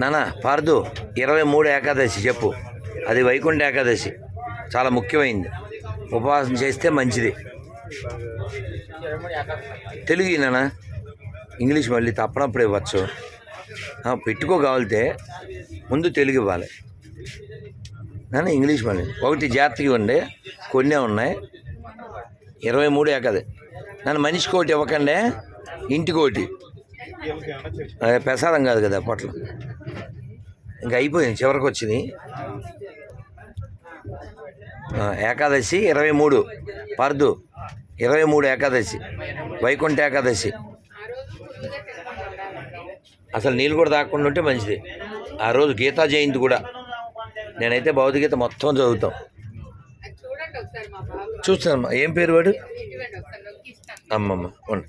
నానా పార్దు ఇరవై మూడు ఏకాదశి చెప్పు. అది వైకుంఠ ఏకాదశి. చాలా ముఖ్యమైంది. ఉపవాసం చేస్తే మంచిది. తెలుగు నానా. ఇంగ్లీష్ మళ్ళీ తప్పనప్పుడు ఇవ్వచ్చు. ఆ, పెట్టుకో కావాలితే ముందు తెలుగు ఇవ్వాలి. నాన్న ఇంగ్లీష్ మళ్ళీ. ఒకటి జాగ్రత్తగా ఇవ్వండి. కొన్ని ఉన్నాయి. ఇరవై మూడు ఏకాది నన్ను మనిషికి ఒకటి ఇవ్వకండి. ఇంటికి ఒకటి. అదే ప్రసాదం కాదు కదా పొట్ల ఇంకా అయిపోయింది చివరికి వచ్చింది. ఏకాదశి ఇరవై మూడు. పర్దు ఇరవై మూడు ఏకాదశి వైకుంఠ ఏకాదశి. అసలు నీళ్ళు కూడా తాగకుండా ఉంటే మంచిది. ఆ రోజు గీతా జయంతి కూడా. నేనైతే భౌతికగీత మొత్తం చదువుతాం. చూస్తానమ్మా. ఏం పేరు వాడు? అమ్మమ్మ ఉండి.